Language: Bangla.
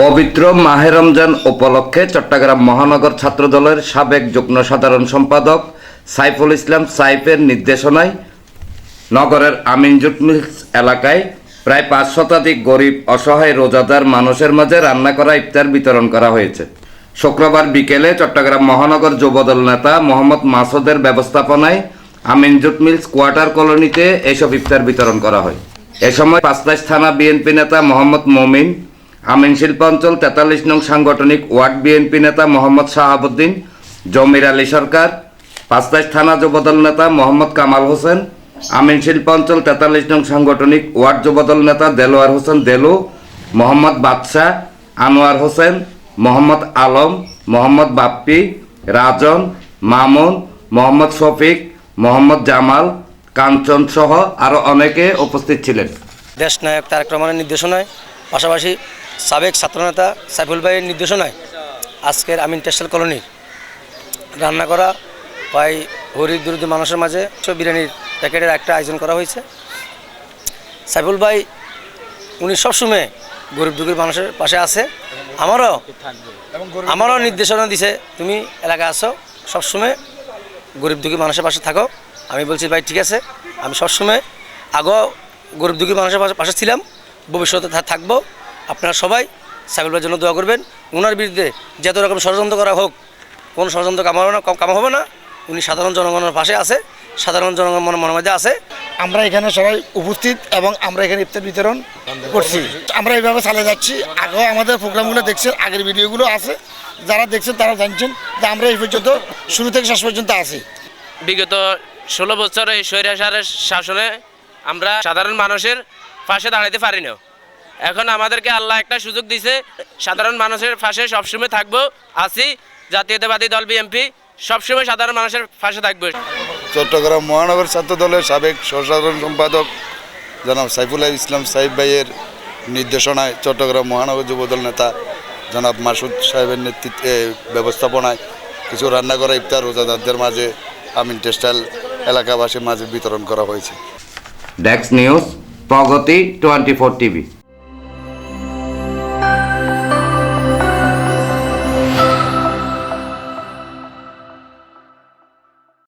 পবিত্র মাহে রমজান উপলক্ষে চট্টগ্রাম মহানগর ছাত্রদলের সাবেক যুগ্ম সাধারণ সম্পাদক সাইফুল ইসলাম সাইফের নির্দেশনায় নগরের আমিন জুট মিলস এলাকায় প্রায় পাঁচ শতাধিক গরিব, অসহায়, রোজাদার মানুষের মাঝে রান্না করা, ইফতার বিতরণ করা হয়েছে। শুক্রবার বিকেলে চট্টগ্রাম মহানগর যুবদল নেতা মোহাম্মদ মাসুদের ব্যবস্থাপনায় আমিন জুট মিলস কোয়ার্টার কলোনিতে এসব ইফতার বিতরণ করা হয়। এ সময় পাঁচলাইশ থানা বিএনপি নেতা মোহাম্মদ মমিন, আমিন শিল্প অঞ্চল তেতাল্লিশ নং সাংগঠনিক ওয়ার্ড বিএনপি নেতা মোহাম্মদ শাহাবুদ্দিন, জমির আলী সরকার পাঁচলাইশ থানা যুবদল নেতা মোহাম্মদ কামাল হোসেন, আমিন শিল্প অঞ্চল তেতাল্লিশ নং সাংগঠনিক ওয়ার্ড যুবদল নেতা দেলোয়ার হোসেন দেলু, মোহাম্মদ বাদশাহ, আনোয়ার হোসেন, মোহাম্মদ আলম, মোহাম্মদ বাপ্পি, রাজন, মামুন, মোহাম্মদ শফিক, মোহাম্মদ জামাল কাঞ্চন সহ আরও অনেকে উপস্থিত ছিলেন। দেশ নায়ক তারেক রহমানের নির্দেশনায়, পাশাপাশি সাবেক ছাত্রনেতা সাইফুল ভাইয়ের নির্দেশনায় আজকের আমিন টেক্সটাইল কলোনির রান্না করা প্রায় গরিব দরিদ্র মানুষের মাঝে বিরিয়ানির প্যাকেটের একটা আয়োজন করা হয়েছে। সাইফুল ভাই, উনি সবসময় গরিব দুঃখীর মানুষের পাশে আছে। আমারও আমারও নির্দেশনা দিছে, তুমি এলাকায় আসো, সবসময় গরিব দুঃখী মানুষের পাশে থাকো। আমি বলছি ভাই ঠিক আছে। আমি সবসময় আগেও গরিব দুঃখী মানুষের পাশে- পাশে ছিলাম। ভবিষ্যতে থাকব। আপনারা সবাই সাইফুল ভাইয়ের জন্য দোয়া করবেন। ওনার বিরুদ্ধে যত রকম ষড়যন্ত্র করা হোক কোনো ষড়যন্ত্র কাম হবে না কাম হবে না। উনি সাধারণ জনগণের পাশে আছে সাধারণ জনগণ মনে মনের মধ্যে আছে। আমরা এখানে সবাই উপস্থিত এবং আমরা এখানে ইফতার বিতরণ করছি। আমরা এইভাবে চালিয়ে যাচ্ছি। আগেও আমাদের প্রোগ্রামগুলো দেখছেন আগের ভিডিওগুলো আছে। যারা দেখছেন তারা জানছেন যে আমরা এই পর্যন্ত শুরু থেকে শেষ পর্যন্ত আছি। বিগত ষোলো বছর এই স্বৈরাচারের শাসনে আমরা সাধারণ মানুষের পাশে দাঁড়াতে পারি না। এখন আমাদেরকে আল্লাহ একটা সুযোগ দিছে, সাধারণ মানুষের পাশে সবসময় থাকব, আছি, জাতীয়তাবাদী দল বিএনপি সবসময় সাধারণ মানুষের পাশে থাকব। চট্টগ্রাম মহানগর ছাত্র দলের সাবেক সহসাধারণ সম্পাদক জনাব সাইফুল্লাহ ইসলাম সাইফ ভাইয়ের নির্দেশনায় চট্টগ্রাম মহানগর যুবদল নেতা জনাব মাসুদ সাহেবের নেতৃত্বে ব্যবস্থাপনায় কিছু রান্না করা ইফতার রোজাদারদের মাঝে আমিন টেক্সটাইল এলাকাবাসীর মাঝে বিতরণ করা হয়েছে। ডেক্স news Pragati twenty four TV